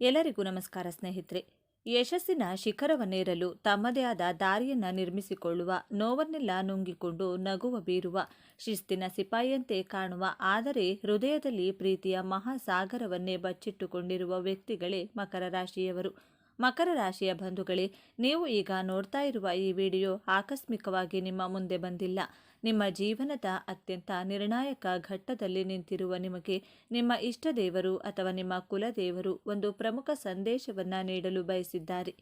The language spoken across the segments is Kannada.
ಎಲ್ಲರಿಗೂ ನಮಸ್ಕಾರ ಸ್ನೇಹಿತರೆ. ಯಶಸ್ಸಿನ ಶಿಖರವನ್ನೇರಲು ತಮ್ಮದೇ ಆದ ದಾರಿಯನ್ನ ನಿರ್ಮಿಸಿಕೊಳ್ಳುವ, ನೋವನ್ನೆಲ್ಲ ನುಂಗಿಕೊಂಡು ನಗುವ, ಬೀರುವ ಶಿಸ್ತಿನ ಸಿಪಾಯಿಯಂತೆ ಕಾಣುವ, ಆದರೆ ಹೃದಯದಲ್ಲಿ ಪ್ರೀತಿಯ ಮಹಾಸಾಗರವನ್ನೇ ಬಚ್ಚಿಟ್ಟುಕೊಂಡಿರುವ ವ್ಯಕ್ತಿಗಳೇ ಮಕರ ರಾಶಿಯವರು. ಮಕರ ರಾಶಿಯ ಬಂಧುಗಳೇ, ನೀವು ಈಗ ನೋಡ್ತಾ ಇರುವ ಈ ವಿಡಿಯೋ ಆಕಸ್ಮಿಕವಾಗಿ ನಿಮ್ಮ ಮುಂದೆ ಬಂದಿಲ್ಲ. ನಿಮ್ಮ ಜೀವನದ ಅತ್ಯಂತ ನಿರ್ಣಾಯಕ ಘಟ್ಟದಲ್ಲಿ ನಿಂತಿರುವ ನಿಮಗೆ ನಿಮ್ಮ ಇಷ್ಟ ದೇವರು ಅಥವಾ ನಿಮ್ಮ ಕುಲದೇವರು ಒಂದು ಪ್ರಮುಖ ಸಂದೇಶವನ್ನು ನೀಡಲು ಬಯಸಿದ್ದಾರೆ.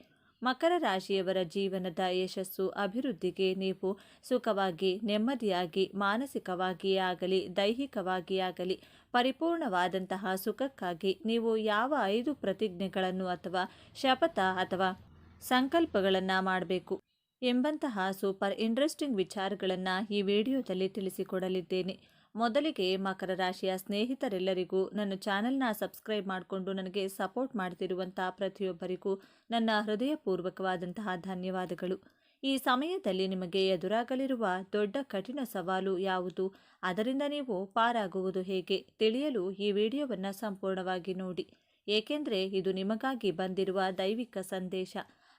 ಮಕರ ರಾಶಿಯವರ ಜೀವನದ ಯಶಸ್ಸು ಅಭಿವೃದ್ಧಿಗೆ ನೀವು ಸುಖವಾಗಿ, ನೆಮ್ಮದಿಯಾಗಿ ಮಾನಸಿಕವಾಗಿಯೇ ಆಗಲಿ ದೈಹಿಕವಾಗಿಯೇ ಆಗಲಿ, ಪರಿಪೂರ್ಣವಾದಂತಹ ಸುಖಕ್ಕಾಗಿ ನೀವು ಯಾವ ಐದು ಪ್ರತಿಜ್ಞೆಗಳನ್ನು ಅಥವಾ ಶಪಥ ಅಥವಾ ಸಂಕಲ್ಪಗಳನ್ನು ಮಾಡಬೇಕು. ಎಂಬಂತಹ ಸೂಪರ್ ಇಂಟ್ರೆಸ್ಟಿಂಗ್ ವಿಚಾರಗಳನ್ನು ಈ ವಿಡಿಯೋದಲ್ಲಿ ತಿಳಿಸಿಕೊಡಲಿದ್ದೇನೆ. ಮೊದಲಿಗೆ ಮಕರ ರಾಶಿಯ ಸ್ನೇಹಿತರೆಲ್ಲರಿಗೂ ನನ್ನ ಚಾನೆಲ್ನ ಸಬ್ಸ್ಕ್ರೈಬ್ ಮಾಡಿಕೊಂಡು ನನಗೆ ಸಪೋರ್ಟ್ ಮಾಡ್ತಿರುವಂಥ ಪ್ರತಿಯೊಬ್ಬರಿಗೂ ನನ್ನ ಹೃದಯಪೂರ್ವಕವಾದಂತಹ ಧನ್ಯವಾದಗಳು. ಈ ಸಮಯದಲ್ಲಿ ನಿಮಗೆ ಎದುರಾಗಲಿರುವ ದೊಡ್ಡ ಕಠಿಣ ಸವಾಲು ಯಾವುದು? ಅದರಿಂದ ನೀವು ಪಾರಾಗುವುದು ಹೇಗೆ? ತಿಳಿಯಲು ಈ ವಿಡಿಯೋವನ್ನು ಸಂಪೂರ್ಣವಾಗಿ ನೋಡಿ. ಏಕೆಂದರೆ ಇದು ನಿಮಗಾಗಿ ಬಂದಿರುವ ದೈವಿಕ ಸಂದೇಶ.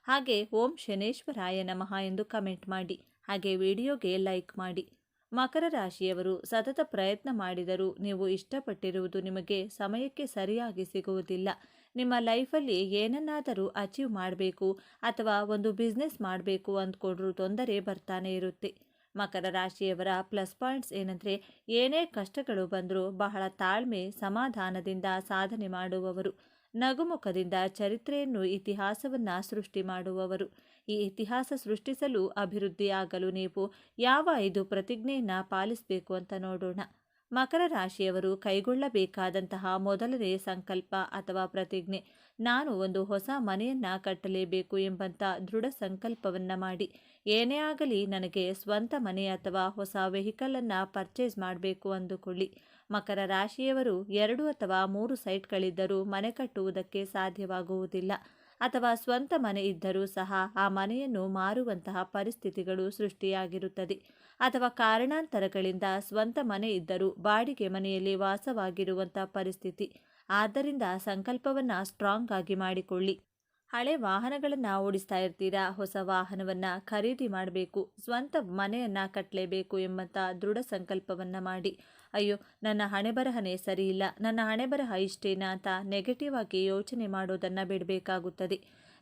ಹಾಗೆ ಓಂ ಶನೇಶ್ವರಾಯ ನಮಃ ಎಂದು ಕಮೆಂಟ್ ಮಾಡಿ, ಹಾಗೆ ವಿಡಿಯೋಗೆ ಲೈಕ್ ಮಾಡಿ. ಮಕರ ರಾಶಿಯವರು ಸತತ ಪ್ರಯತ್ನ ಮಾಡಿದರೂ ನೀವು ಇಷ್ಟಪಟ್ಟಿರುವುದು ನಿಮಗೆ ಸಮಯಕ್ಕೆ ಸರಿಯಾಗಿ ಸಿಗುವುದಿಲ್ಲ. ನಿಮ್ಮ ಲೈಫಲ್ಲಿ ಏನನ್ನಾದರೂ ಅಚೀವ್ ಮಾಡಬೇಕು ಅಥವಾ ಒಂದು ಬಿಸ್ನೆಸ್ ಮಾಡಬೇಕು ಅಂದ್ಕೊಂಡ್ರೂ ತೊಂದರೆ ಬರ್ತಾನೆ ಇರುತ್ತೆ. ಮಕರ ರಾಶಿಯವರ ಪ್ಲಸ್ ಪಾಯಿಂಟ್ಸ್ ಏನಂದರೆ ಏನೇ ಕಷ್ಟಗಳು ಬಂದರೂ ಬಹಳ ತಾಳ್ಮೆ, ಸಮಾಧಾನದಿಂದ ಸಾಧನೆ ಮಾಡುವವರು. ನಗುಮುಖದಿಂದ ಚರಿತ್ರೆಯನ್ನು ಇತಿಹಾಸವನ್ನು ಸೃಷ್ಟಿ ಮಾಡುವವರು. ಈ ಇತಿಹಾಸ ಸೃಷ್ಟಿಸಲು ಅಭಿವೃದ್ಧಿಯಾಗಲು ನೀವು ಯಾವ ಐದು ಪ್ರತಿಜ್ಞೆಯನ್ನು ಪಾಲಿಸಬೇಕು ಅಂತ ನೋಡೋಣ. ಮಕರ ರಾಶಿಯವರು ಕೈಗೊಳ್ಳಬೇಕಾದಂತಹ ಮೊದಲನೇ ಸಂಕಲ್ಪ ಅಥವಾ ಪ್ರತಿಜ್ಞೆ. ನಾನು ಒಂದು ಹೊಸ ಮನೆಯನ್ನ ಕಟ್ಟಲೇಬೇಕು ಎಂಬಂತ ದೃಢ ಸಂಕಲ್ಪವನ್ನ ಮಾಡಿ. ಏನೇ ಆಗಲಿ ನನಗೆ ಸ್ವಂತ ಮನೆ ಅಥವಾ ಹೊಸ ವೆಹಿಕಲನ್ನು ಪರ್ಚೇಸ್ ಮಾಡಬೇಕು ಅಂದುಕೊಳ್ಳಿ. ಮಕರ ರಾಶಿಯವರು ಎರಡು ಅಥವಾ ಮೂರು ಸೈಟ್ಗಳಿದ್ದರೂ ಮನೆ ಕಟ್ಟುವುದಕ್ಕೆ ಸಾಧ್ಯವಾಗುವುದಿಲ್ಲ. ಅಥವಾ ಸ್ವಂತ ಮನೆ ಇದ್ದರೂ ಸಹ ಆ ಮನೆಯನ್ನು ಮಾರುವಂತಹ ಪರಿಸ್ಥಿತಿಗಳು ಸೃಷ್ಟಿಯಾಗಿರುತ್ತದೆ. ಅಥವಾ ಕಾರಣಾಂತರಗಳಿಂದ ಸ್ವಂತ ಮನೆ ಇದ್ದರೂ ಬಾಡಿಗೆ ಮನೆಯಲ್ಲಿ ವಾಸವಾಗಿರುವಂತಹ ಪರಿಸ್ಥಿತಿ. ಆದ್ದರಿಂದ ಸಂಕಲ್ಪವನ್ನು ಸ್ಟ್ರಾಂಗ್ ಆಗಿ ಮಾಡಿಕೊಳ್ಳಿ. ಹಳೆ ವಾಹನಗಳನ್ನು ಓಡಿಸ್ತಾ ಇರ್ತೀರಾ? ಹೊಸ ವಾಹನವನ್ನು ಖರೀದಿ ಮಾಡಬೇಕು. ಸ್ವಂತ ಮನೆಯನ್ನು ಕಟ್ಟಲೇಬೇಕು ಎಂಬಂಥ ದೃಢ ಸಂಕಲ್ಪವನ್ನು ಮಾಡಿ. ಅಯ್ಯೋ, ನನ್ನ ಹಣೆ ಬರಹನೇ ಸರಿಯಿಲ್ಲ. ನನ್ನ ಹಣೆ ಬರಹ ಇಷ್ಟೇನಾ ಅಂತ ನೆಗೆಟಿವ್ ಆಗಿ ಯೋಚನೆ ಮಾಡೋದನ್ನು ಬಿಡಬೇಕಾಗುತ್ತದೆ.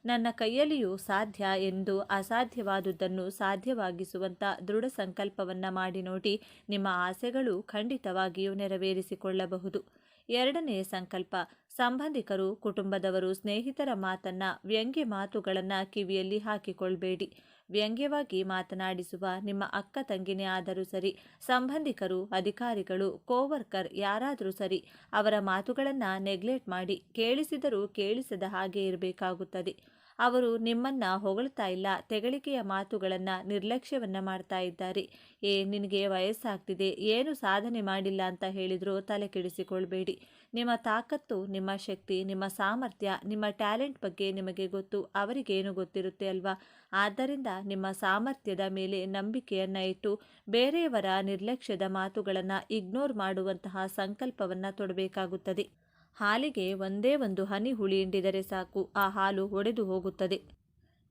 ನನ್ನ ಕೈಯಲ್ಲಿಯೂ ಸಾಧ್ಯ ಎಂದು ಅಸಾಧ್ಯವಾದುದನ್ನು ಸಾಧ್ಯವಾಗಿಸುವಂಥ ದೃಢ ಸಂಕಲ್ಪವನ್ನು ಮಾಡಿ ನೋಡಿ ನಿಮ್ಮ ಆಸೆಗಳು ಖಂಡಿತವಾಗಿಯೂ ನೆರವೇರಿಸಿಕೊಳ್ಳಬಹುದು. ಎರಡನೇ ಸಂಕಲ್ಪ. ಸಂಬಂಧಿಕರು, ಕುಟುಂಬದವರು ಸ್ನೇಹಿತರ ಮಾತನ್ನ, ವ್ಯಂಗ್ಯ ಮಾತುಗಳನ್ನು ಕಿವಿಯಲ್ಲಿ ಹಾಕಿಕೊಳ್ಬೇಡಿ. ವ್ಯಂಗ್ಯವಾಗಿ ಮಾತನಾಡಿಸುವ ನಿಮ್ಮ ಅಕ್ಕ ತಂಗಿನೇ ಆದರೂ ಸರಿ, ಸಂಬಂಧಿಕರು, ಅಧಿಕಾರಿಗಳು, ಕೋವರ್ಕರ್ ಯಾರಾದರೂ ಸರಿ, ಅವರ ಮಾತುಗಳನ್ನು ನೆಗ್ಲೆಕ್ಟ್ ಮಾಡಿ ಕೇಳಿಸಿದರೂ ಕೇಳಿಸದ ಹಾಗೆ ಇರಬೇಕಾಗುತ್ತದೆ. ಅವರು ನಿಮ್ಮನ್ನ ಹೊಗಳ್ತಾ ಇಲ್ಲ, ತೆಗಳಿಕೆಯ ಮಾತುಗಳನ್ನ ನಿರ್ಲಕ್ಷ್ಯವನ್ನ ಮಾಡ್ತಾ ಇದ್ದಾರೆ. ಏ, ನಿನಗೆ ವಯಸ್ಸಾಗ್ತಿದೆ, ಏನು ಸಾಧನೆ ಮಾಡಿಲ್ಲ ಅಂತ ಹೇಳಿದ್ರು ತಲೆ ಕೆಡಿಸಿಕೊಳ್ಬೇಡಿ. ನಿಮ್ಮ ತಾಕತ್ತು, ನಿಮ್ಮ ಶಕ್ತಿ, ನಿಮ್ಮ ಸಾಮರ್ಥ್ಯ, ನಿಮ್ಮ ಟ್ಯಾಲೆಂಟ್ ಬಗ್ಗೆ ನಿಮಗೆ ಗೊತ್ತು, ಅವರಿಗೇನು ಗೊತ್ತಿರುತ್ತೆ ಅಲ್ವಾ? ಆದ್ದರಿಂದ ನಿಮ್ಮ ಸಾಮರ್ಥ್ಯದ ಮೇಲೆ ನಂಬಿಕೆಯನ್ನ ಇಟ್ಟು, ಬೇರೆಯವರ ನಿರ್ಲಕ್ಷ್ಯದ ಮಾತುಗಳನ್ನು ಇಗ್ನೋರ್ ಮಾಡುವಂತಹ ಸಂಕಲ್ಪವನ್ನು ತೊಡಬೇಕಾಗುತ್ತದೆ. ಹಾಲಿಗೆ ಒಂದೇ ಒಂದು ಹನಿ ಹುಳಿ ಹಿಂಡಿದರೆ ಸಾಕು. ಆ ಹಾಲು ಒಡೆದು ಹೋಗುತ್ತದೆ.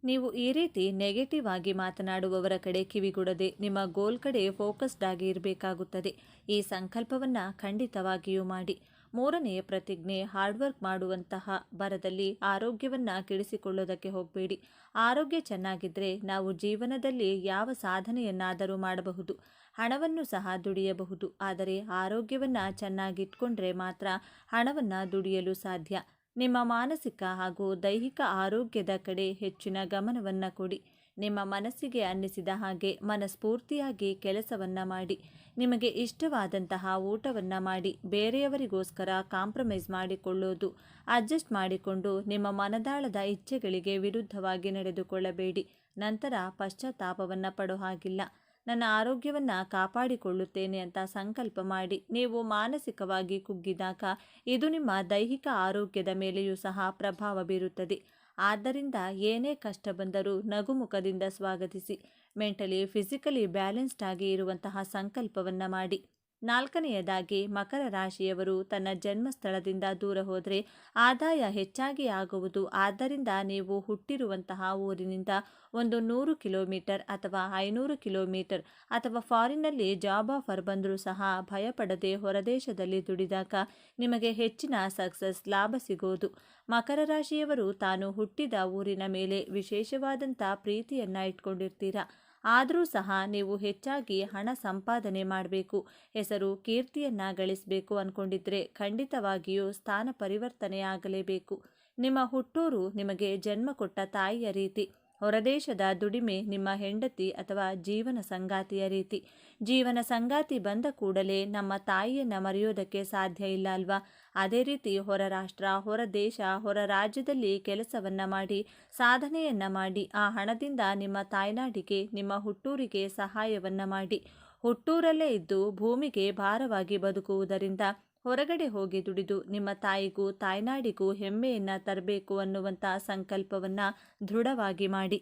ನೀವು ಈ ರೀತಿ ನೆಗೆಟಿವ್ ಆಗಿ ಮಾತನಾಡುವವರ ಕಡೆ ಕಿವಿಗೊಡದೆ ನಿಮ್ಮ ಗೋಲ್ ಕಡೆ ಫೋಕಸ್ಡ್ ಆಗಿ ಇರಬೇಕಾಗುತ್ತದೆ. ಈ ಸಂಕಲ್ಪವನ್ನು ಖಂಡಿತವಾಗಿಯೂ ಮಾಡಿ. ಮೂರನೆಯ ಪ್ರತಿಜ್ಞೆ ಹಾರ್ಡ್ ವರ್ಕ್ ಮಾಡುವಂತಹ ಬರದಲ್ಲಿ ಆರೋಗ್ಯವನ್ನು ಕೆಡಿಸಿಕೊಳ್ಳೋದಕ್ಕೆ ಹೋಗಬೇಡಿ. ಆರೋಗ್ಯ ಚೆನ್ನಾಗಿದ್ದರೆ ನಾವು ಜೀವನದಲ್ಲಿ ಯಾವ ಸಾಧನೆಯನ್ನಾದರೂ ಮಾಡಬಹುದು. ಹಣವನ್ನು ಸಹ ದುಡಿಯಬಹುದು. ಆದರೆ ಆರೋಗ್ಯವನ್ನು ಚೆನ್ನಾಗಿಟ್ಕೊಂಡ್ರೆ ಮಾತ್ರ ಹಣವನ್ನು ದುಡಿಯಲು ಸಾಧ್ಯ. ನಿಮ್ಮ ಮಾನಸಿಕ ಹಾಗೂ ದೈಹಿಕ ಆರೋಗ್ಯದ ಕಡೆ ಹೆಚ್ಚಿನ ಗಮನವನ್ನು ಕೊಡಿ. ನಿಮ್ಮ ಮನಸ್ಸಿಗೆ ಅನ್ನಿಸಿದ ಹಾಗೆ ಮನಸ್ಫೂರ್ತಿಯಾಗಿ ಕೆಲಸವನ್ನು ಮಾಡಿ. ನಿಮಗೆ ಇಷ್ಟವಾದಂತಹ ಊಟವನ್ನು ಮಾಡಿ. ಬೇರೆಯವರಿಗೋಸ್ಕರ ಕಾಂಪ್ರಮೈಸ್ ಮಾಡಿಕೊಳ್ಳೋದು, ಅಡ್ಜಸ್ಟ್ ಮಾಡಿಕೊಂಡು ನಿಮ್ಮ ಮನದಾಳದ ಇಚ್ಛೆಗಳಿಗೆ ವಿರುದ್ಧವಾಗಿ ನಡೆದುಕೊಳ್ಳಬೇಡಿ. ನಂತರ ಪಶ್ಚಾತ್ತಾಪವನ್ನು ಪಡೋ ಹಾಗಿಲ್ಲ. ನನ್ನ ಆರೋಗ್ಯವನ್ನು ಕಾಪಾಡಿಕೊಳ್ಳುತ್ತೇನೆ ಅಂತ ಸಂಕಲ್ಪ ಮಾಡಿ. ನೀವು ಮಾನಸಿಕವಾಗಿ ಕುಗ್ಗಿದಾಗ ಇದು ನಿಮ್ಮ ದೈಹಿಕ ಆರೋಗ್ಯದ ಮೇಲೆಯೂ ಸಹ ಪ್ರಭಾವ ಬೀರುತ್ತದೆ. ಆದ್ದರಿಂದ ಏನೇ ಕಷ್ಟ ಬಂದರೂ ನಗುಮುಖದಿಂದ ಸ್ವಾಗತಿಸಿ. ಮೆಂಟಲಿ, ಫಿಸಿಕಲಿ ಬ್ಯಾಲೆನ್ಸ್ಡ್ ಆಗಿ ಇರುವಂತಹ ಸಂಕಲ್ಪವನ್ನು ಮಾಡಿ. ನಾಲ್ಕನೆಯದಾಗಿ, ಮಕರ ರಾಶಿಯವರು ತನ್ನ ಜನ್ಮಸ್ಥಳದಿಂದ ದೂರ ಹೋದರೆ ಆದಾಯ ಹೆಚ್ಚಾಗಿ ಆಗುವುದು. ಆದ್ದರಿಂದ ನೀವು ಹುಟ್ಟಿರುವಂತಹ ಊರಿನಿಂದ ಒಂದು ನೂರು ಕಿಲೋಮೀಟರ್ ಅಥವಾ ಐನೂರು ಕಿಲೋಮೀಟರ್ ಅಥವಾ ಫಾರಿನ್ನಲ್ಲಿ ಜಾಬ್ ಆಫರ್ ಬಂದರೂ ಸಹ ಭಯಪಡದೆ ಹೊರದೇಶದಲ್ಲಿ ದುಡಿದಾಗ ನಿಮಗೆ ಹೆಚ್ಚಿನ ಸಕ್ಸಸ್ ಲಾಭ ಸಿಗೋದು. ಮಕರ ರಾಶಿಯವರು ತಾನು ಹುಟ್ಟಿದ ಊರಿನ ಮೇಲೆ ವಿಶೇಷವಾದಂಥ ಪ್ರೀತಿಯನ್ನು ಇಟ್ಕೊಂಡಿರ್ತೀರಾ? ಆದರೂ ಸಹ ನೀವು ಹೆಚ್ಚಾಗಿ ಹಣ ಸಂಪಾದನೆ ಮಾಡಬೇಕು. ಹೆಸರು ಕೀರ್ತಿಯನ್ನ ಗಳಿಸಬೇಕು ಅಂದ್ಕೊಂಡಿದ್ರೆ ಖಂಡಿತವಾಗಿಯೂ ಸ್ಥಾನ ಪರಿವರ್ತನೆ ಆಗಲೇಬೇಕು ನಿಮ್ಮ ಹುಟ್ಟೂರು ನಿಮಗೆ ಜನ್ಮ ಕೊಟ್ಟ ತಾಯಿಯ ರೀತಿ, ಹೊರದೇಶದ ದುಡಿಮೆ ನಿಮ್ಮ ಹೆಂಡತಿ ಅಥವಾ ಜೀವನ ಸಂಗಾತಿಯ ರೀತಿ. ಜೀವನ ಸಂಗಾತಿ ಬಂದ ಕೂಡಲೇ ನಮ್ಮ ತಾಯಿಯನ್ನು ಮರೆಯೋದಕ್ಕೆ ಸಾಧ್ಯ ಇಲ್ಲ ಅಲ್ವಾ? ಅದೇ ರೀತಿ ಹೊರ ರಾಷ್ಟ್ರ, ಹೊರ ದೇಶ, ಹೊರ ರಾಜ್ಯದಲ್ಲಿ ಕೆಲಸವನ್ನು ಮಾಡಿ, ಸಾಧನೆಯನ್ನು ಮಾಡಿ, ಆ ಹಣದಿಂದ ನಿಮ್ಮ ತಾಯ್ನಾಡಿಗೆ, ನಿಮ್ಮ ಹುಟ್ಟೂರಿಗೆ ಸಹಾಯವನ್ನು ಮಾಡಿ. ಹುಟ್ಟೂರಲ್ಲೇ ಇದ್ದು ಭೂಮಿಗೆ ಭಾರವಾಗಿ ಬದುಕುವುದರಿಂದ ಹೊರಗಡೆ ಹೋಗಿ ದುಡಿದು ನಿಮ್ಮ ತಾಯಿಗೂ, ತಾಯ್ನಾಡಿಗೂ ಹೆಮ್ಮೆಯನ್ನು ತರಬೇಕು ಅನ್ನುವಂಥ ಸಂಕಲ್ಪವನ್ನು ದೃಢವಾಗಿ ಮಾಡಿ.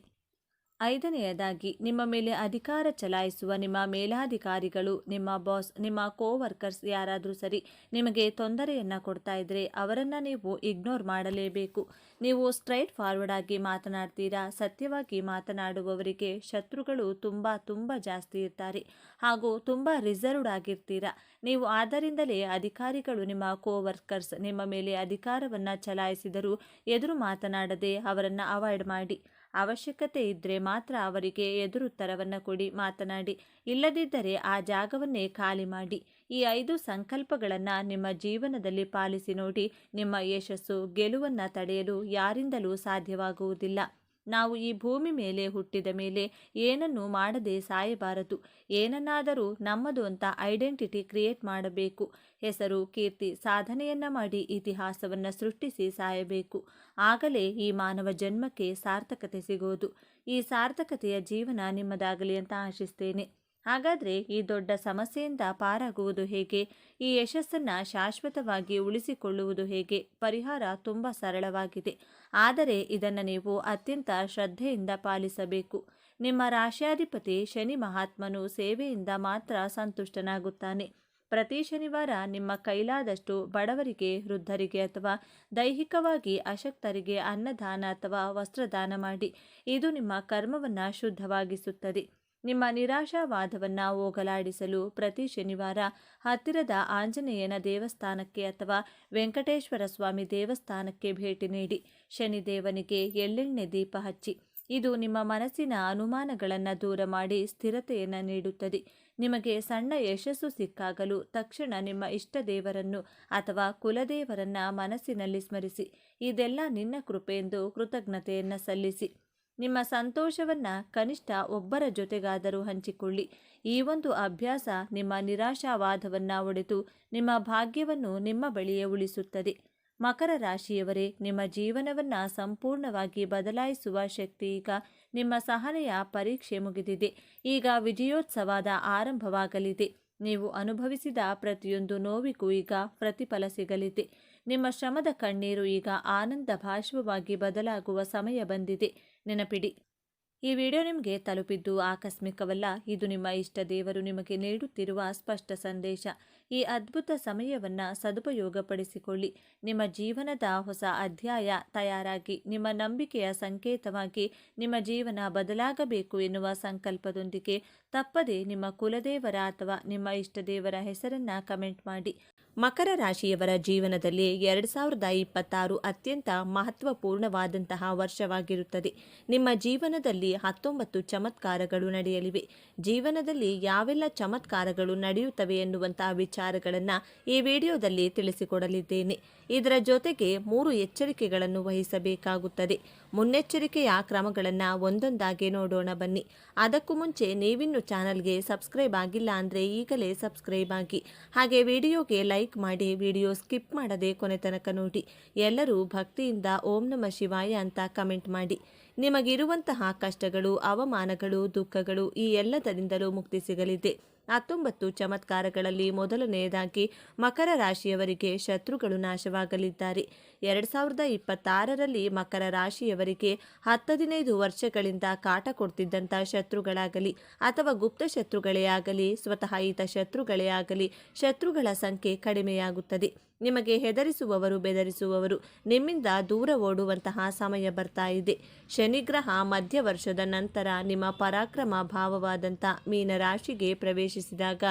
ಐದನೆಯದಾಗಿ, ನಿಮ್ಮ ಮೇಲೆ ಅಧಿಕಾರ ಚಲಾಯಿಸುವ ನಿಮ್ಮ ಮೇಲಾಧಿಕಾರಿಗಳು, ನಿಮ್ಮ ಬಾಸ್, ನಿಮ್ಮ ಕೋವರ್ಕರ್ಸ್ ಯಾರಾದರೂ ಸರಿ ನಿಮಗೆ ತೊಂದರೆಯನ್ನು ಕೊಡ್ತಾ ಇದ್ರೆ ಅವರನ್ನು ನೀವು ಇಗ್ನೋರ್ ಮಾಡಲೇಬೇಕು. ನೀವು ಸ್ಟ್ರೈಟ್ ಫಾರ್ವರ್ಡ್ ಆಗಿ ಮಾತನಾಡ್ತೀರಾ? ಸತ್ಯವಾಗಿ ಮಾತನಾಡುವವರಿಗೆ ಶತ್ರುಗಳು ತುಂಬ ತುಂಬ ಜಾಸ್ತಿ ಇರ್ತಾರೆ ಹಾಗೂ ತುಂಬ ರಿಸರ್ವ್ಡ್ ಆಗಿರ್ತೀರಾ? ನೀವು ಆದ್ದರಿಂದಲೇ ಅಧಿಕಾರಿಗಳು, ನಿಮ್ಮ ಕೋವರ್ಕರ್ಸ್ ನಿಮ್ಮ ಮೇಲೆ ಅಧಿಕಾರವನ್ನು ಚಲಾಯಿಸಿದರೂ ಎದುರು ಮಾತನಾಡದೆ ಅವರನ್ನು ಅವಾಯ್ಡ್ ಮಾಡಿ. ಅವಶ್ಯಕತೆ ಇದ್ದರೆ ಮಾತ್ರ ಅವರಿಗೆ ಎದುರುತ್ತರವನ್ನು ಕೊಡಿ, ಮಾತನಾಡಿ. ಇಲ್ಲದಿದ್ದರೆ ಆ ಜಾಗವನ್ನೇ ಖಾಲಿ ಮಾಡಿ. ಈ ಐದು ಸಂಕಲ್ಪಗಳನ್ನು ನಿಮ್ಮ ಜೀವನದಲ್ಲಿ ಪಾಲಿಸಿ ನೋಡಿ, ನಿಮ್ಮ ಯಶಸ್ಸು, ಗೆಲುವನ್ನು ತಡೆಯಲು ಯಾರಿಂದಲೂ ಸಾಧ್ಯವಾಗುವುದಿಲ್ಲ. ನಾವು ಈ ಭೂಮಿ ಮೇಲೆ ಹುಟ್ಟಿದ ಮೇಲೆ ಏನನ್ನು ಮಾಡದೆ ಸಾಯಬಾರದು. ಏನನ್ನಾದರೂ ನಮ್ಮದು ಅಂತ ಐಡೆಂಟಿಟಿ ಕ್ರಿಯೇಟ್ ಮಾಡಬೇಕು. ಹೆಸರು, ಕೀರ್ತಿ, ಸಾಧನೆಯನ್ನ ಮಾಡಿ ಇತಿಹಾಸವನ್ನು ಸೃಷ್ಟಿಸಿ ಸಾಯಬೇಕು. ಆಗಲೇ ಈ ಮಾನವ ಜನ್ಮಕ್ಕೆ ಸಾರ್ಥಕತೆ ಸಿಗೋದು. ಈ ಸಾರ್ಥಕತೆಯ ಜೀವನ ನಿಮ್ಮದಾಗಲಿ ಅಂತ ಆಶಿಸ್ತೇನೆ. ಹಾಗಾದರೆ ಈ ದೊಡ್ಡ ಸಮಸ್ಯೆಯಿಂದ ಪಾರಾಗುವುದು ಹೇಗೆ? ಈ ಯಶಸ್ಸನ್ನು ಶಾಶ್ವತವಾಗಿ ಉಳಿಸಿಕೊಳ್ಳುವುದು ಹೇಗೆ? ಪರಿಹಾರ ತುಂಬ ಸರಳವಾಗಿದೆ. ಆದರೆ ಇದನ್ನು ನೀವು ಅತ್ಯಂತ ಶ್ರದ್ಧೆಯಿಂದ ಪಾಲಿಸಬೇಕು. ನಿಮ್ಮ ರಾಶ್ಯಾಧಿಪತಿ ಶನಿ ಮಹಾತ್ಮನು ಸೇವೆಯಿಂದ ಮಾತ್ರ ಸಂತುಷ್ಟನಾಗುತ್ತಾನೆ. ಪ್ರತಿ ಶನಿವಾರ ನಿಮ್ಮ ಕೈಲಾದಷ್ಟು ಬಡವರಿಗೆ, ವೃದ್ಧರಿಗೆ ಅಥವಾ ದೈಹಿಕವಾಗಿ ಅಶಕ್ತರಿಗೆ ಅನ್ನದಾನ ಅಥವಾ ವಸ್ತ್ರದಾನ ಮಾಡಿ. ಇದು ನಿಮ್ಮ ಕರ್ಮವನ್ನು ಶುದ್ಧವಾಗಿಸುತ್ತದೆ. ನಿಮ್ಮ ನಿರಾಶಾವಾದವನ್ನು ಹೋಗಲಾಡಿಸಲು ಪ್ರತಿ ಶನಿವಾರ ಹತ್ತಿರದ ಆಂಜನೇಯನ ದೇವಸ್ಥಾನಕ್ಕೆ ಅಥವಾ ವೆಂಕಟೇಶ್ವರ ಸ್ವಾಮಿ ದೇವಸ್ಥಾನಕ್ಕೆ ಭೇಟಿ ನೀಡಿ. ಶನಿದೇವನಿಗೆ ಎಳ್ಳೆಣ್ಣೆ ದೀಪ ಹಚ್ಚಿ. ಇದು ನಿಮ್ಮ ಮನಸ್ಸಿನ ಅನುಮಾನಗಳನ್ನು ದೂರ ಮಾಡಿ ಸ್ಥಿರತೆಯನ್ನು ನೀಡುತ್ತದೆ. ನಿಮಗೆ ಸಣ್ಣ ಯಶಸ್ಸು ಸಿಕ್ಕಾಗಲು ತಕ್ಷಣ ನಿಮ್ಮ ಇಷ್ಟ ದೇವರನ್ನು ಅಥವಾ ಕುಲದೇವರನ್ನ ಮನಸ್ಸಿನಲ್ಲಿ ಸ್ಮರಿಸಿ. ಇದೆಲ್ಲ ನಿನ್ನ ಕೃಪೆಯೆಂದು ಕೃತಜ್ಞತೆಯನ್ನು ಸಲ್ಲಿಸಿ. ನಿಮ್ಮ ಸಂತೋಷವನ್ನ ಕನಿಷ್ಠ ಒಬ್ಬರ ಜೊತೆಗಾದರೂ ಹಂಚಿಕೊಳ್ಳಿ. ಈ ಒಂದು ಅಭ್ಯಾಸ ನಿಮ್ಮ ನಿರಾಶಾವಾದವನ್ನ ಒಡೆದು ನಿಮ್ಮ ಭಾಗ್ಯವನ್ನು ನಿಮ್ಮ ಬಳಿಯೇ ಉಳಿಸುತ್ತದೆ. ಮಕರ ರಾಶಿಯವರೇ, ನಿಮ್ಮ ಜೀವನವನ್ನ ಸಂಪೂರ್ಣವಾಗಿ ಬದಲಾಯಿಸುವ ಶಕ್ತಿ ಈಗ ನಿಮ್ಮ ಸಹನೆಯ ಪರೀಕ್ಷೆ ಮುಗಿದಿದೆ. ಈಗ ವಿಜಯೋತ್ಸವದ ಆರಂಭವಾಗಲಿದೆ. ನೀವು ಅನುಭವಿಸಿದ ಪ್ರತಿಯೊಂದು ನೋವಿಗೂ ಈಗ ಪ್ರತಿಫಲ ಸಿಗಲಿದೆ. ನಿಮ್ಮ ಶ್ರಮದ ಕಣ್ಣೀರು ಈಗ ಆನಂದ ಭಾಷ್ವವಾಗಿ ಬದಲಾಗುವ ಸಮಯ ಬಂದಿದೆ. ನೆನಪಿಡಿ. ಈ ವಿಡಿಯೋ ನಿಮಗೆ ತಲುಪಿದ್ದು ಆಕಸ್ಮಿಕವಲ್ಲ ಇದು ನಿಮ್ಮ ಇಷ್ಟ ದೇವರು ನಿಮಗೆ ನೀಡುತ್ತಿರುವ ಸ್ಪಷ್ಟ ಸಂದೇಶ. ಈ ಅದ್ಭುತ ಸಮಯವನ್ನು ಸದುಪಯೋಗಪಡಿಸಿಕೊಳ್ಳಿ. ನಿಮ್ಮ ಜೀವನದ ಹೊಸ ಅಧ್ಯಾಯ ತಯಾರಾಗಿ, ನಿಮ್ಮ ನಂಬಿಕೆಯ ಸಂಕೇತವಾಗಿ ನಿಮ್ಮ ಜೀವನ ಬದಲಾಗಬೇಕು ಎನ್ನುವ ಸಂಕಲ್ಪದೊಂದಿಗೆ ತಪ್ಪದೆ ನಿಮ್ಮ ಕುಲದೇವರ ಅಥವಾ ನಿಮ್ಮ ಇಷ್ಟದೇವರ ಹೆಸರನ್ನು ಕಮೆಂಟ್ ಮಾಡಿ. ಮಕರ ರಾಶಿಯವರ ಜೀವನದಲ್ಲಿ ಎರಡು ಸಾವಿರದ ಇಪ್ಪತ್ತಾರು ಅತ್ಯಂತ ಮಹತ್ವಪೂರ್ಣವಾದಂತಹ ವರ್ಷವಾಗಿರುತ್ತದೆ. ನಿಮ್ಮ ಜೀವನದಲ್ಲಿ ಹತ್ತೊಂಬತ್ತು ಚಮತ್ಕಾರಗಳು ನಡೆಯಲಿವೆ. ಜೀವನದಲ್ಲಿ ಯಾವೆಲ್ಲ ಚಮತ್ಕಾರಗಳು ನಡೆಯುತ್ತವೆ ಎನ್ನುವಂತಹ ವಿಚಾರಗಳನ್ನು ಈ ವಿಡಿಯೋದಲ್ಲಿ ತಿಳಿಸಿಕೊಡಲಿದ್ದೇನೆ. ಇದರ ಜೊತೆಗೆ ಮೂರು ಎಚ್ಚರಿಕೆಗಳನ್ನು ವಹಿಸಬೇಕಾಗುತ್ತದೆ. ಮುನ್ನೆಚ್ಚರಿಕೆಯ ಕ್ರಮಗಳನ್ನು ಒಂದೊಂದಾಗಿ ನೋಡೋಣ ಬನ್ನಿ. ಅದಕ್ಕೂ ಮುಂಚೆ ನೀವಿನ್ನು ಚಾನಲ್ಗೆ ಸಬ್ಸ್ಕ್ರೈಬ್ ಆಗಿಲ್ಲ ಅಂದರೆ ಈಗಲೇ ಸಬ್ಸ್ಕ್ರೈಬ್ ಆಗಿ. ಹಾಗೆ ವಿಡಿಯೋಗೆ ಲೈಕ್ ಮಾಡಿ ವಿಡಿಯೋ ಸ್ಕಿಪ್ ಮಾಡದೆ ಕೊನೆ ತನಕ ನೋಡಿ. ಎಲ್ಲರೂ ಭಕ್ತಿಯಿಂದ ಓಂ ನಮ ಶಿವಾಯ ಅಂತ ಕಮೆಂಟ್ ಮಾಡಿ. ನಿಮಗಿರುವಂತಹ ಕಷ್ಟಗಳು, ಅವಮಾನಗಳು, ದುಃಖಗಳು ಈ ಎಲ್ಲದರಿಂದಲೂ ಮುಕ್ತಿ ಸಿಗಲಿದೆ. ಹತ್ತೊಂಬತ್ತು ಚಮತ್ಕಾರಗಳಲ್ಲಿ ಮೊದಲನೆಯದಾಗಿ ಮಕರ ರಾಶಿಯವರಿಗೆ ಶತ್ರುಗಳು ನಾಶವಾಗಲಿದ್ದಾರೆ. ಎರಡು ಸಾವಿರದ ಇಪ್ಪತ್ತಾರರಲ್ಲಿ ಮಕರ ರಾಶಿಯವರಿಗೆ ಹತ್ತದಿನೈದು ವರ್ಷಗಳಿಂದ ಕಾಟ ಕೊಡ್ತಿದ್ದಂಥ ಶತ್ರುಗಳಾಗಲಿ ಅಥವಾ ಗುಪ್ತ ಶತ್ರುಗಳೇ ಆಗಲಿ, ಸ್ವತಃ ಈತ ಶತ್ರುಗಳೇ ಆಗಲಿ ಶತ್ರುಗಳ ಸಂಖ್ಯೆ ಕಡಿಮೆಯಾಗುತ್ತದೆ. ನಿಮಗೆ ಹೆದರಿಸುವವರು ಬೆದರಿಸುವವರು. ನಿಮ್ಮಿಂದ ದೂರ ಓಡುವಂತಹ ಸಮಯ ಬರ್ತಾ ಇದೆ. ಶನಿಗ್ರಹ ಮಧ್ಯ ವರ್ಷದ ನಂತರ ನಿಮ್ಮ ಪರಾಕ್ರಮ ಭಾವವಾದಂಥ ಮೀನರಾಶಿಗೆ ಪ್ರವೇಶಿಸಿದಾಗ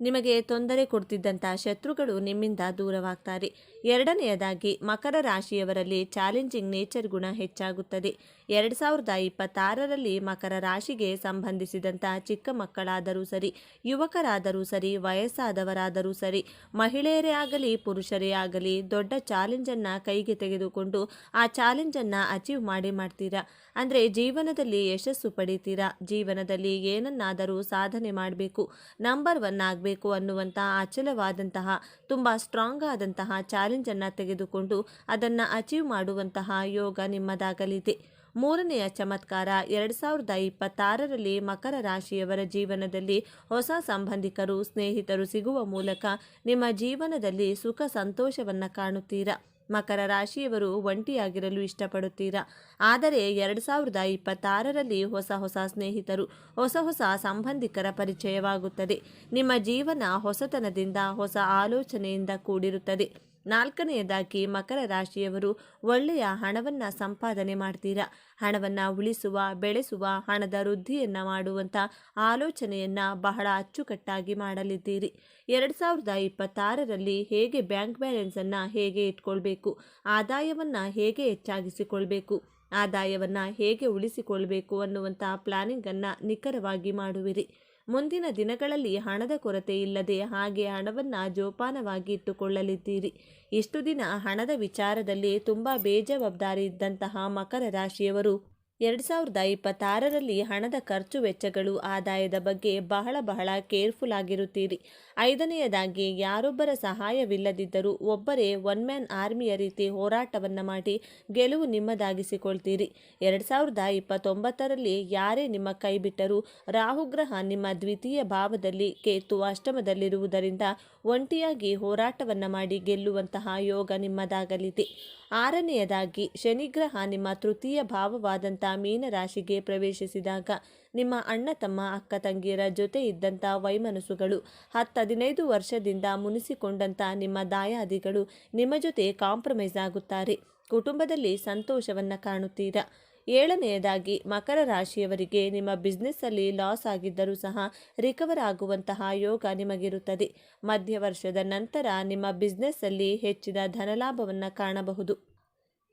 ನಿಮಗೆ ತೊಂದರೆ ಕೊಡ್ತಿದ್ದಂಥ ಶತ್ರುಗಳು ನಿಮ್ಮಿಂದ ದೂರವಾಗ್ತಾರೆ. ಎರಡನೆಯದಾಗಿ, ಮಕರ ರಾಶಿಯವರಲ್ಲಿ ಚಾಲೆಂಜಿಂಗ್ ನೇಚರ್ ಗುಣ ಹೆಚ್ಚಾಗುತ್ತದೆ. ಎರಡ್ ಸಾವಿರದ ಇಪ್ಪತ್ತಾರರಲ್ಲಿ ಮಕರ ರಾಶಿಗೆ ಸಂಬಂಧಿಸಿದಂತಹ ಚಿಕ್ಕ ಮಕ್ಕಳಾದರೂ ಸರಿ, ಯುವಕರಾದರೂ ಸರಿ, ವಯಸ್ಸಾದವರಾದರೂ ಸರಿ, ಮಹಿಳೆಯರೇ ಆಗಲಿ, ಪುರುಷರೇ ಆಗಲಿ, ದೊಡ್ಡ ಚಾಲೆಂಜನ್ನು ಕೈಗೆ ತೆಗೆದುಕೊಂಡು ಆ ಚಾಲೆಂಜನ್ನು ಅಚೀವ್ ಮಾಡಿ ಮಾಡ್ತೀರಾ? ಅಂದರೆ ಜೀವನದಲ್ಲಿ ಯಶಸ್ಸು ಪಡಿತೀರಾ? ಜೀವನದಲ್ಲಿ ಏನನ್ನಾದರೂ ಸಾಧನೆ ಮಾಡಬೇಕು, ನಂಬರ್ ಒನ್ ಆಗಬೇಕು ಅನ್ನುವಂತಹ ಅಚಲವಾದಂತಹ ತುಂಬ ಸ್ಟ್ರಾಂಗ್ ಆದಂತಹ ಚಾಲೆಂಜನ್ನು ತೆಗೆದುಕೊಂಡು ಅದನ್ನು ಅಚೀವ್ ಮಾಡುವಂತಹ ಯೋಗ ನಿಮ್ಮದಾಗಲಿದೆ. ಮೂರನೆಯ ಚಮತ್ಕಾರ ಎರಡು ಸಾವಿರದ ಇಪ್ಪತ್ತಾರರಲ್ಲಿ ಮಕರ ರಾಶಿಯವರ ಜೀವನದಲ್ಲಿ ಹೊಸ ಸಂಬಂಧಿಕರು, ಸ್ನೇಹಿತರು ಸಿಗುವ ಮೂಲಕ ನಿಮ್ಮ ಜೀವನದಲ್ಲಿ ಸುಖ ಸಂತೋಷವನ್ನು ಕಾಣುತ್ತೀರಾ? ಮಕರ ರಾಶಿಯವರು ಒಂಟಿಯಾಗಿರಲು ಇಷ್ಟಪಡುತ್ತೀರಾ? ಆದರೆ ಎರಡು ಸಾವಿರದ ಇಪ್ಪತ್ತಾರರಲ್ಲಿ ಹೊಸ ಹೊಸ ಸ್ನೇಹಿತರು, ಹೊಸ ಹೊಸ ಸಂಬಂಧಿಕರ ಪರಿಚಯವಾಗುತ್ತದೆ. ನಿಮ್ಮ ಜೀವನ ಹೊಸತನದಿಂದ ಹೊಸ ಆಲೋಚನೆಯಿಂದ ಕೂಡಿರುತ್ತದೆ. ನಾಲ್ಕನೆಯದಾಗಿ, ಮಕರ ರಾಶಿಯವರು ಒಳ್ಳೆಯ ಹಣವನ್ನು ಸಂಪಾದನೆ ಮಾಡ್ತೀರಾ? ಹಣವನ್ನು ಉಳಿಸುವ, ಬೆಳೆಸುವ, ಹಣದ ವೃದ್ಧಿಯನ್ನು ಮಾಡುವಂಥ ಆಲೋಚನೆಯನ್ನು ಬಹಳ ಅಚ್ಚುಕಟ್ಟಾಗಿ ಮಾಡಲಿದ್ದೀರಿ. ಎರಡು ಸಾವಿರದ ಇಪ್ಪತ್ತಾರರಲ್ಲಿ ಹೇಗೆ ಬ್ಯಾಂಕ್ ಬ್ಯಾಲೆನ್ಸನ್ನು ಹೇಗೆ ಇಟ್ಕೊಳ್ಬೇಕು? ಆದಾಯವನ್ನು ಹೇಗೆ ಹೆಚ್ಚಾಗಿಸಿಕೊಳ್ಬೇಕು? ಆದಾಯವನ್ನು ಹೇಗೆ ಉಳಿಸಿಕೊಳ್ಬೇಕು ಅನ್ನುವಂಥ ಪ್ಲಾನಿಂಗನ್ನು ನಿಖರವಾಗಿ ಮಾಡುವಿರಿ. ಮುಂದಿನ ದಿನಗಳಲ್ಲಿ ಹಣದ ಕೊರತೆ ಇಲ್ಲದೆ ಹಾಗೆ ಹಣವನ್ನು ಜೋಪಾನವಾಗಿ ಇಟ್ಟುಕೊಳ್ಳಲಿದ್ದೀರಿ. ಇಷ್ಟು ದಿನ ಹಣದ ವಿಚಾರದಲ್ಲಿ ತುಂಬ ಬೇಜವಾಬ್ದಾರಿ ಇದ್ದಂತಹ ಮಕರ ರಾಶಿಯವರು ಎರಡು ಸಾವಿರದ ಇಪ್ಪತ್ತಾರರಲ್ಲಿ ಹಣದ ಖರ್ಚು ವೆಚ್ಚಗಳು ಆದಾಯದ ಬಗ್ಗೆ ಬಹಳ ಬಹಳ ಕೇರ್ಫುಲ್ ಆಗಿರುತ್ತೀರಿ. ಐದನೆಯದಾಗಿ, ಯಾರೊಬ್ಬರ ಸಹಾಯವಿಲ್ಲದಿದ್ದರೂ ಒಬ್ಬರೇ ಒನ್ ಮ್ಯಾನ್ ಆರ್ಮಿಯ ರೀತಿ ಹೋರಾಟವನ್ನು ಮಾಡಿ ಗೆಲುವು ನಿಮ್ಮದಾಗಿಸಿಕೊಳ್ತೀರಿ. ಎರಡು ಸಾವಿರದ ಇಪ್ಪತ್ತೊಂಬತ್ತರಲ್ಲಿ ಯಾರೇ ನಿಮ್ಮ ಕೈ ಬಿಟ್ಟರೂ ರಾಹುಗ್ರಹ ನಿಮ್ಮ ದ್ವಿತೀಯ ಭಾವದಲ್ಲಿ ಕೇತು ಅಷ್ಟಮದಲ್ಲಿರುವುದರಿಂದ ಒಂಟಿಯಾಗಿ ಹೋರಾಟವನ್ನು ಮಾಡಿ ಗೆಲ್ಲುವಂತಹ ಯೋಗ ನಿಮ್ಮದಾಗಲಿದೆ. ಆರನೆಯದಾಗಿ ಶನಿಗ್ರಹ ನಿಮ್ಮ ತೃತೀಯ ಭಾವವಾದಂಥ ಮೀನರಾಶಿಗೆ ಪ್ರವೇಶಿಸಿದಾಗ ನಿಮ್ಮ ಅಣ್ಣ, ತಮ್ಮ ಅಕ್ಕ, ತಂಗಿಯರ ಜೊತೆ ಇದ್ದಂಥ ವೈಮನಸ್ಸುಗಳು ಹತ್ತು ಹದಿನೈದು ವರ್ಷದಿಂದ ಮುನಿಸಿಕೊಂಡಂಥ ನಿಮ್ಮ ದಾಯಾದಿಗಳು ನಿಮ್ಮ ಜೊತೆ ಕಾಂಪ್ರಮೈಸ್ ಆಗುತ್ತಾರೆ. ಕುಟುಂಬದಲ್ಲಿ ಸಂತೋಷವನ್ನು ಕಾಣುತ್ತೀರಾ? ಏಳನೆಯದಾಗಿ, ಮಕರ ರಾಶಿಯವರಿಗೆ ನಿಮ್ಮ ಬಿಸ್ನೆಸ್ಸಲ್ಲಿ ಲಾಸ್ ಆಗಿದ್ದರೂ ಸಹ ರಿಕವರ್ ಆಗುವಂತಹ ಯೋಗ ನಿಮಗಿರುತ್ತದೆ. ಮಧ್ಯ ವರ್ಷದ ನಂತರ ನಿಮ್ಮ ಬಿಸ್ನೆಸ್ಸಲ್ಲಿ ಹೆಚ್ಚಿದ ಧನಲಾಭವನ್ನು ಕಾಣಬಹುದು.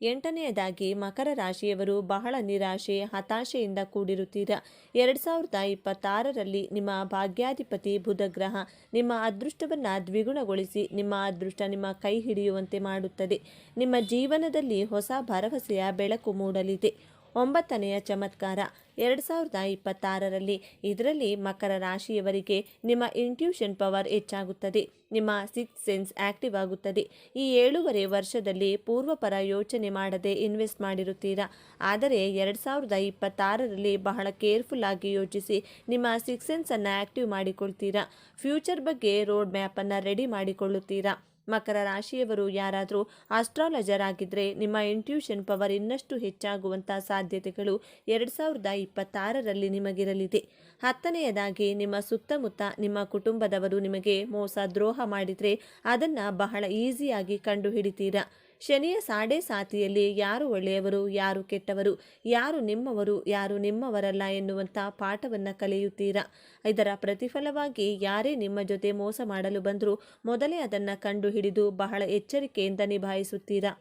ಎಂಟನೆಯದಾಗಿ ಮಕರ ರಾಶಿಯವರು ಬಹಳ ನಿರಾಶೆ, ಹತಾಶೆಯಿಂದ ಕೂಡಿರುತ್ತೀರಾ? ಎರಡು ಸಾವಿರದ ಇಪ್ಪತ್ತಾರರಲ್ಲಿ ನಿಮ್ಮ ಭಾಗ್ಯಾಧಿಪತಿ ಬುಧಗ್ರಹ ನಿಮ್ಮ ಅದೃಷ್ಟವನ್ನು ದ್ವಿಗುಣಗೊಳಿಸಿ ನಿಮ್ಮ ಅದೃಷ್ಟ ನಿಮ್ಮ ಕೈ ಹಿಡಿಯುವಂತೆ ಮಾಡುತ್ತದೆ. ನಿಮ್ಮ ಜೀವನದಲ್ಲಿ ಹೊಸ ಭರವಸೆಯ ಬೆಳಕು ಮೂಡಲಿದೆ. ಒಂಬತ್ತನೆಯ ಚಮತ್ಕಾರ. ಎರಡು ಸಾವಿರದ ಇಪ್ಪತ್ತಾರರಲ್ಲಿ ಇದರಲ್ಲಿ ಮಕರ ರಾಶಿಯವರಿಗೆ ನಿಮ್ಮ ಇಂಟ್ಯೂಷನ್ ಪವರ್ ಹೆಚ್ಚಾಗುತ್ತದೆ. ನಿಮ್ಮ ಸಿಕ್ಸ್ ಸೆನ್ಸ್ ಆಕ್ಟಿವ್ ಆಗುತ್ತದೆ. ಈ ಏಳೂವರೆ ವರ್ಷದಲ್ಲಿ ಪೂರ್ವಪರ ಯೋಚನೆ ಮಾಡದೆ ಇನ್ವೆಸ್ಟ್ ಮಾಡಿರುತ್ತೀರಾ? ಆದರೆ ಎರಡು ಸಾವಿರದ ಇಪ್ಪತ್ತಾರರಲ್ಲಿ ಬಹಳ ಕೇರ್ಫುಲ್ ಆಗಿ ಯೋಚಿಸಿ ನಿಮ್ಮ ಸಿಕ್ಸ್ ಸೆನ್ಸನ್ನು ಆಕ್ಟಿವ್ ಮಾಡಿಕೊಳ್ತೀರಾ? ಫ್ಯೂಚರ್ ಬಗ್ಗೆ ರೋಡ್ ಮ್ಯಾಪನ್ನು ರೆಡಿ ಮಾಡಿಕೊಳ್ಳುತ್ತೀರಾ? ಮಕರ ರಾಶಿಯವರು ಯಾರಾದರೂ ಆಸ್ಟ್ರಾಲಜರ್ ಆಗಿದ್ದರೆ ನಿಮ್ಮ ಇಂಟ್ಯೂಷನ್ ಪವರ್ ಇನ್ನಷ್ಟು ಹೆಚ್ಚಾಗುವಂಥ ಸಾಧ್ಯತೆಗಳು ಎರಡು ಸಾವಿರದ ಇಪ್ಪತ್ತಾರರಲ್ಲಿ ನಿಮಗಿರಲಿದೆ. ಹತ್ತನೆಯದಾಗಿ ನಿಮ್ಮ ಸುತ್ತಮುತ್ತ ನಿಮ್ಮ ಕುಟುಂಬದವರು ನಿಮಗೆ ಮೋಸ ದ್ರೋಹ ಮಾಡಿದರೆ ಅದನ್ನು ಬಹಳ ಈಸಿಯಾಗಿ ಕಂಡುಹಿಡಿತೀರಾ. ಶನಿಯ ಸಾಡೆ ಸಾತಿಯಲ್ಲಿ ಯಾರು ಒಳ್ಳೆಯವರು, ಯಾರು ಕೆಟ್ಟವರು, ಯಾರು ನಿಮ್ಮವರು, ಯಾರು ನಿಮ್ಮವರಲ್ಲ ಎನ್ನುವಂಥ ಪಾಠವನ್ನು ಕಲಿಯುತ್ತೀರಾ? ಇದರ ಪ್ರತಿಫಲವಾಗಿ ಯಾರೇ ನಿಮ್ಮ ಜೊತೆ ಮೋಸ ಮಾಡಲು ಬಂದರೂ ಮೊದಲೇ ಅದನ್ನು ಕಂಡುಹಿಡಿದು ಬಹಳ ಎಚ್ಚರಿಕೆಯಿಂದ ನಿಭಾಯಿಸುತ್ತೀರಾ?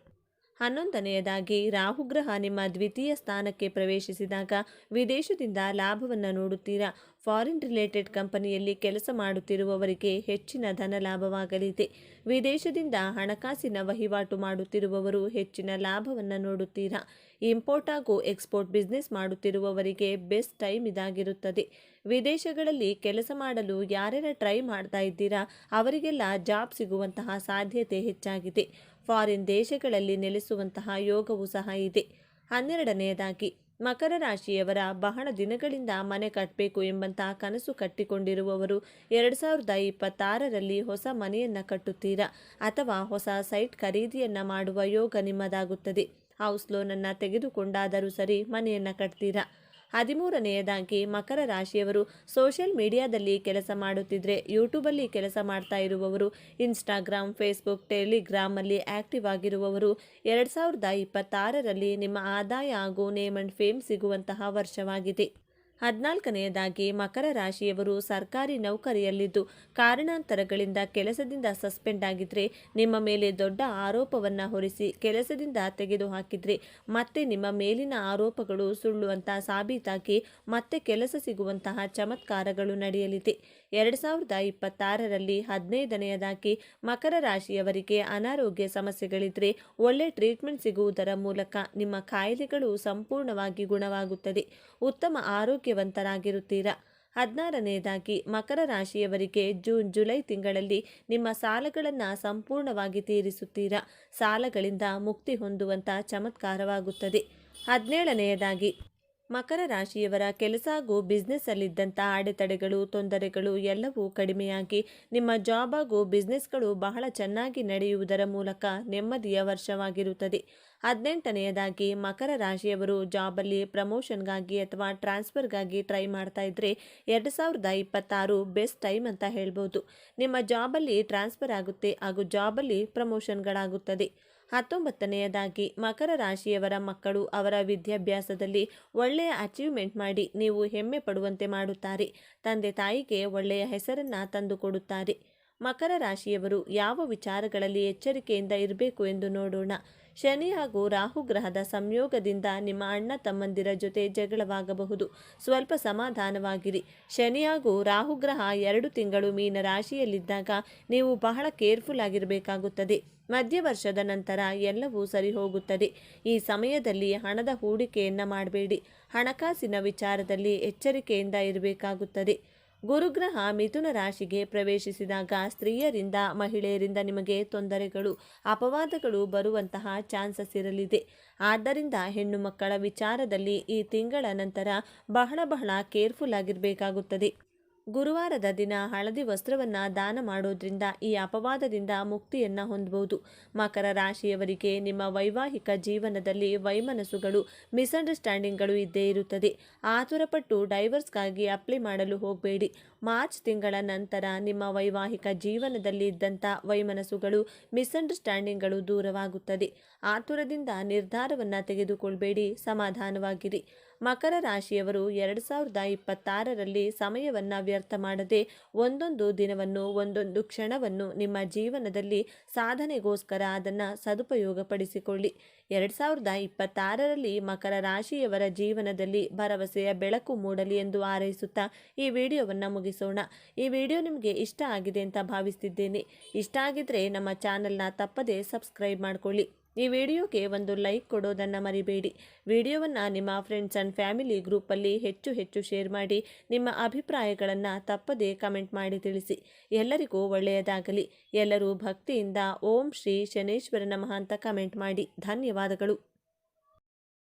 ಹನ್ನೊಂದನೆಯದಾಗಿ ರಾಹುಗ್ರಹ ನಿಮ್ಮ ದ್ವಿತೀಯ ಸ್ಥಾನಕ್ಕೆ ಪ್ರವೇಶಿಸಿದಾಗ ವಿದೇಶದಿಂದ ಲಾಭವನ್ನು ನೋಡುತ್ತೀರಾ? ಫಾರಿನ್ ರಿಲೇಟೆಡ್ ಕಂಪನಿಯಲ್ಲಿ ಕೆಲಸ ಮಾಡುತ್ತಿರುವವರಿಗೆ ಹೆಚ್ಚಿನ ಧನ ಲಾಭವಾಗಲಿದೆ. ವಿದೇಶದಿಂದ ಹಣಕಾಸಿನ ವಹಿವಾಟು ಮಾಡುತ್ತಿರುವವರು ಹೆಚ್ಚಿನ ಲಾಭವನ್ನು ನೋಡುತ್ತೀರಾ? ಇಂಪೋರ್ಟ್ ಹಾಗೂ ಎಕ್ಸ್ಪೋರ್ಟ್ ಬಿಸ್ನೆಸ್ ಮಾಡುತ್ತಿರುವವರಿಗೆ ಬೆಸ್ಟ್ ಟೈಮ್ ಇದಾಗಿರುತ್ತದೆ. ವಿದೇಶಗಳಲ್ಲಿ ಕೆಲಸ ಮಾಡಲು ಯಾರ್ಯಾರ ಟ್ರೈ ಮಾಡ್ತಾ ಇದ್ದೀರಾ? ಅವರಿಗೆಲ್ಲ ಜಾಬ್ ಸಿಗುವಂತಹ ಸಾಧ್ಯತೆ ಹೆಚ್ಚಾಗಿದೆ. ಫಾರಿನ್ ದೇಶಗಳಲ್ಲಿ ನೆಲೆಸುವಂತಹ ಯೋಗವೂ ಸಹ ಇದೆ. ಹನ್ನೆರಡನೆಯದಾಗಿ, ಮಕರ ರಾಶಿಯವರ ಬಹಳ ದಿನಗಳಿಂದ ಮನೆ ಕಟ್ಟಬೇಕು ಎಂಬಂತಹ ಕನಸು ಕಟ್ಟಿಕೊಂಡಿರುವವರು ಎರಡು ಸಾವಿರದ ಇಪ್ಪತ್ತಾರರಲ್ಲಿ ಹೊಸ ಮನೆಯನ್ನು ಕಟ್ಟುತ್ತೀರಾ ಅಥವಾ ಹೊಸ ಸೈಟ್ ಖರೀದಿಯನ್ನು ಮಾಡುವ ಯೋಗ ನಿಮ್ಮದಾಗುತ್ತದೆ. ಹೌಸ್ ಲೋನನ್ನು ತೆಗೆದುಕೊಂಡಾದರೂ ಸರಿ ಮನೆಯನ್ನು ಕಟ್ತೀರಾ? ಹದಿಮೂರನೆಯದಾಗಿ ಮಕರ ರಾಶಿಯವರು ಸೋಷಿಯಲ್ ಮೀಡಿಯಾದಲ್ಲಿ ಕೆಲಸ ಮಾಡುತ್ತಿದ್ರೆ ಯೂಟ್ಯೂಬಲ್ಲಿ ಕೆಲಸ ಮಾಡ್ತಾ ಇರುವವರು, ಇನ್ಸ್ಟಾಗ್ರಾಮ್, ಫೇಸ್ಬುಕ್, ಟೆಲಿಗ್ರಾಮಲ್ಲಿ ಆಕ್ಟಿವ್ ಆಗಿರುವವರು, ಎರಡು ಸಾವಿರದ ಇಪ್ಪತ್ತಾರರಲ್ಲಿ ನಿಮ್ಮ ಆದಾಯ ಹಾಗೂ ನೇಮ್ ಅಂಡ್ ಫೇಮ್ ಸಿಗುವಂತಹ ವರ್ಷವಾಗಿದೆ. ಹದಿನಾಲ್ಕನೆಯದಾಗಿ ಮಕರ ರಾಶಿಯವರು ಸರ್ಕಾರಿ ನೌಕರಿಯಲ್ಲಿದ್ದು ಕಾರಣಾಂತರಗಳಿಂದ ಕೆಲಸದಿಂದ ಸಸ್ಪೆಂಡ್ ಆಗಿದ್ರೆ ನಿಮ್ಮ ಮೇಲೆ ದೊಡ್ಡ ಆರೋಪವನ್ನು ಹೊರಿಸಿ ಕೆಲಸದಿಂದ ತೆಗೆದುಹಾಕಿದ್ರೆ ಮತ್ತೆ ನಿಮ್ಮ ಮೇಲಿನ ಆರೋಪಗಳು ಸುಳ್ಳು ಅಂತ ಸಾಬೀತಾಗಿ ಮತ್ತೆ ಕೆಲಸ ಸಿಗುವಂತಹ ಚಮತ್ಕಾರಗಳು ನಡೆಯಲಿದೆ. ಎರಡು ಸಾವಿರದ ಇಪ್ಪತ್ತಾರರಲ್ಲಿ ಹದಿನೈದನೆಯದಾಗಿ ಮಕರ ರಾಶಿಯವರಿಗೆ ಅನಾರೋಗ್ಯ ಸಮಸ್ಯೆಗಳಿದ್ರೆ ಒಳ್ಳೆ ಟ್ರೀಟ್ಮೆಂಟ್ ಸಿಗುವುದರ ಮೂಲಕ ನಿಮ್ಮ ಕಾಯಿಲೆಗಳು ಸಂಪೂರ್ಣವಾಗಿ ಗುಣವಾಗುತ್ತದೆ. ಉತ್ತಮ ಆರೋಗ್ಯವಂತರಾಗಿರುತ್ತೀರಾ? ಹದಿನಾರನೆಯದಾಗಿ ಮಕರ ರಾಶಿಯವರಿಗೆ ಜೂನ್, ಜುಲೈ ತಿಂಗಳಲ್ಲಿ ನಿಮ್ಮ ಸಾಲಗಳನ್ನು ಸಂಪೂರ್ಣವಾಗಿ ತೀರಿಸುತ್ತೀರಾ? ಸಾಲಗಳಿಂದ ಮುಕ್ತಿ ಹೊಂದುವಂಥ ಚಮತ್ಕಾರವಾಗುತ್ತದೆ. ಹದಿನೇಳನೆಯದಾಗಿ ಮಕರ ರಾಶಿಯವರ ಕೆಲಸ ಹಾಗೂ ಬಿಸ್ನೆಸ್ಸಲ್ಲಿದ್ದಂಥ ಅಡೆತಡೆಗಳು, ತೊಂದರೆಗಳು ಎಲ್ಲವೂ ಕಡಿಮೆಯಾಗಿ ನಿಮ್ಮ ಜಾಬ್ ಹಾಗೂ ಬಿಸ್ನೆಸ್ಗಳು ಬಹಳ ಚೆನ್ನಾಗಿ ನಡೆಯುವುದರ ಮೂಲಕ ನೆಮ್ಮದಿಯ ವರ್ಷವಾಗಿರುತ್ತದೆ. ಹದಿನೆಂಟನೆಯದಾಗಿ ಮಕರ ರಾಶಿಯವರು ಜಾಬಲ್ಲಿ ಪ್ರಮೋಷನ್ಗಾಗಿ ಅಥವಾ ಟ್ರಾನ್ಸ್ಫರ್ಗಾಗಿ ಟ್ರೈ ಮಾಡ್ತಾ ಇದ್ರೆ ಎರಡು ಸಾವಿರದ ಇಪ್ಪತ್ತಾರು ಬೆಸ್ಟ್ ಟೈಮ್ ಅಂತ ಹೇಳ್ಬೋದು. ನಿಮ್ಮ ಜಾಬಲ್ಲಿ ಟ್ರಾನ್ಸ್ಫರ್ ಆಗುತ್ತೆ ಹಾಗೂ ಜಾಬಲ್ಲಿ ಪ್ರಮೋಷನ್ಗಳಾಗುತ್ತದೆ. ಹತ್ತೊಂಬತ್ತನೆಯದಾಗಿ ಮಕರ ರಾಶಿಯವರ ಮಕ್ಕಳು ಅವರ ವಿದ್ಯಾಭ್ಯಾಸದಲ್ಲಿ ಒಳ್ಳೆಯ ಅಚೀವ್ಮೆಂಟ್ ಮಾಡಿ ನೀವು ಹೆಮ್ಮೆ ಪಡುವಂತೆ ಮಾಡುತ್ತಾರೆ. ತಂದೆ ತಾಯಿಗೆ ಒಳ್ಳೆಯ ಹೆಸರನ್ನು ತಂದುಕೊಡುತ್ತಾರೆ. ಮಕರ ರಾಶಿಯವರು ಯಾವ ವಿಚಾರಗಳಲ್ಲಿ ಎಚ್ಚರಿಕೆಯಿಂದ ಇರಬೇಕು ಎಂದು ನೋಡೋಣ. ಶನಿ ಹಾಗೂ ರಾಹು ಗ್ರಹದ ಸಂಯೋಗದಿಂದ ನಿಮ್ಮ ಅಣ್ಣ ತಮ್ಮಂದಿರ ಜೊತೆ ಜಗಳವಾಗಬಹುದು. ಸ್ವಲ್ಪ ಸಮಾಧಾನವಾಗಿರಿ. ಶನಿ ಹಾಗೂ ರಾಹು ಗ್ರಹ ಎರಡು ತಿಂಗಳು ಮೀನ ರಾಶಿಯಲ್ಲಿದ್ದಾಗ ನೀವು ಬಹಳ ಕೇರ್ಫುಲ್ ಆಗಿರಬೇಕಾಗುತ್ತದೆ. ಮಧ್ಯ ವರ್ಷದ ನಂತರ ಎಲ್ಲವೂ ಸರಿ ಹೋಗುತ್ತದೆ ಈ ಸಮಯದಲ್ಲಿ ಹಣದ ಹೂಡಿಕೆಯನ್ನು ಮಾಡಬೇಡಿ. ಹಣಕಾಸಿನ ವಿಚಾರದಲ್ಲಿ ಎಚ್ಚರಿಕೆಯಿಂದ ಇರಬೇಕಾಗುತ್ತದೆ. ಗುರುಗ್ರಹ ಮಿಥುನ ರಾಶಿಗೆ ಪ್ರವೇಶಿಸಿದಾಗ ಸ್ತ್ರೀಯರಿಂದ ಮಹಿಳೆಯರಿಂದ ನಿಮಗೆ ತೊಂದರೆಗಳು, ಅಪವಾದಗಳು ಬರುವಂತಹ ಚಾನ್ಸಸ್ ಇರಲಿದೆ. ಆದ್ದರಿಂದ ಹೆಣ್ಣು ಮಕ್ಕಳ ವಿಚಾರದಲ್ಲಿ ಈ ತಿಂಗಳ ನಂತರ ಬಹಳ ಬಹಳ ಕೇರ್ಫುಲ್ ಆಗಿರಬೇಕಾಗುತ್ತದೆ. ಗುರುವಾರದ ದಿನ ಹಳದಿ ವಸ್ತ್ರವನ್ನ ದಾನ ಮಾಡೋದ್ರಿಂದ ಈ ಅಪವಾದದಿಂದ ಮುಕ್ತಿಯನ್ನ ಹೊಂದಬಹುದು ಮಕರ ರಾಶಿಯವರಿಗೆ ನಿಮ್ಮ ವೈವಾಹಿಕ ಜೀವನದಲ್ಲಿ ವೈಮನಸ್ಸುಗಳು, ಮಿಸ್ಅಂಡರ್ಸ್ಟ್ಯಾಂಡಿಂಗ್ಗಳು ಇದ್ದೇ ಇರುತ್ತದೆ. ಆತುರಪಟ್ಟು ಡೈವರ್ಸ್ಗಾಗಿ ಅಪ್ಲೈ ಮಾಡಲು ಹೋಗಬೇಡಿ. ಮಾರ್ಚ್ ತಿಂಗಳ ನಂತರ ನಿಮ್ಮ ವೈವಾಹಿಕ ಜೀವನದಲ್ಲಿ ಇದ್ದಂಥ ವೈಮನಸ್ಸುಗಳು, ಮಿಸ್ಅಂಡರ್ಸ್ಟ್ಯಾಂಡಿಂಗ್ಗಳು ದೂರವಾಗುತ್ತದೆ. ಆತುರದಿಂದ ನಿರ್ಧಾರವನ್ನು ತೆಗೆದುಕೊಳ್ಬೇಡಿ, ಸಮಾಧಾನವಾಗಿರಿ. ಮಕರ ರಾಶಿಯವರು ಎರಡು ಸಾವಿರದ ಇಪ್ಪತ್ತಾರರಲ್ಲಿ ಸಮಯವನ್ನು ವ್ಯರ್ಥ ಮಾಡದೆ ಒಂದೊಂದು ದಿನವನ್ನು, ಒಂದೊಂದು ಕ್ಷಣವನ್ನು ನಿಮ್ಮ ಜೀವನದಲ್ಲಿ ಸಾಧನೆಗೋಸ್ಕರ ಅದನ್ನು ಸದುಪಯೋಗಪಡಿಸಿಕೊಳ್ಳಿ. ಎರಡು ಸಾವಿರದ ಇಪ್ಪತ್ತಾರರಲ್ಲಿ ಮಕರ ರಾಶಿಯವರ ಜೀವನದಲ್ಲಿ ಭರವಸೆಯ ಬೆಳಕು ಮೂಡಲಿ ಎಂದು ಹಾರೈಸುತ್ತಾ ಈ ವಿಡಿಯೋವನ್ನು ಮುಗಿಸೋಣ. ಈ ವಿಡಿಯೋ ನಿಮಗೆ ಇಷ್ಟ ಆಗಿದೆ ಅಂತ ಭಾವಿಸ್ತಿದ್ದೇನೆ. ಇಷ್ಟ ಆಗಿದ್ರೆ ನಮ್ಮ ಚಾನಲ್ನ ತಪ್ಪದೇ ಸಬ್ಸ್ಕ್ರೈಬ್ ಮಾಡಿಕೊಳ್ಳಿ. ಈ ವಿಡಿಯೋಗೆ ಒಂದು ಲೈಕ್ ಕೊಡೋದನ್ನು ಮರಿಬೇಡಿ. ವಿಡಿಯೋವನ್ನು ನಿಮ್ಮ ಫ್ರೆಂಡ್ಸ್ ಆ್ಯಂಡ್ ಫ್ಯಾಮಿಲಿ ಗ್ರೂಪಲ್ಲಿ ಹೆಚ್ಚು ಹೆಚ್ಚು ಶೇರ್ ಮಾಡಿ, ನಿಮ್ಮ ಅಭಿಪ್ರಾಯಗಳನ್ನು ತಪ್ಪದೇ ಕಮೆಂಟ್ ಮಾಡಿ ತಿಳಿಸಿ. ಎಲ್ಲರಿಗೂ ಒಳ್ಳೆಯದಾಗಲಿ. ಎಲ್ಲರೂ ಭಕ್ತಿಯಿಂದ ಓಂ ಶ್ರೀ ಶನೇಶ್ವರ ನಮಃ ಅಂತ ಕಮೆಂಟ್ ಮಾಡಿ. ಧನ್ಯವಾದಗಳು.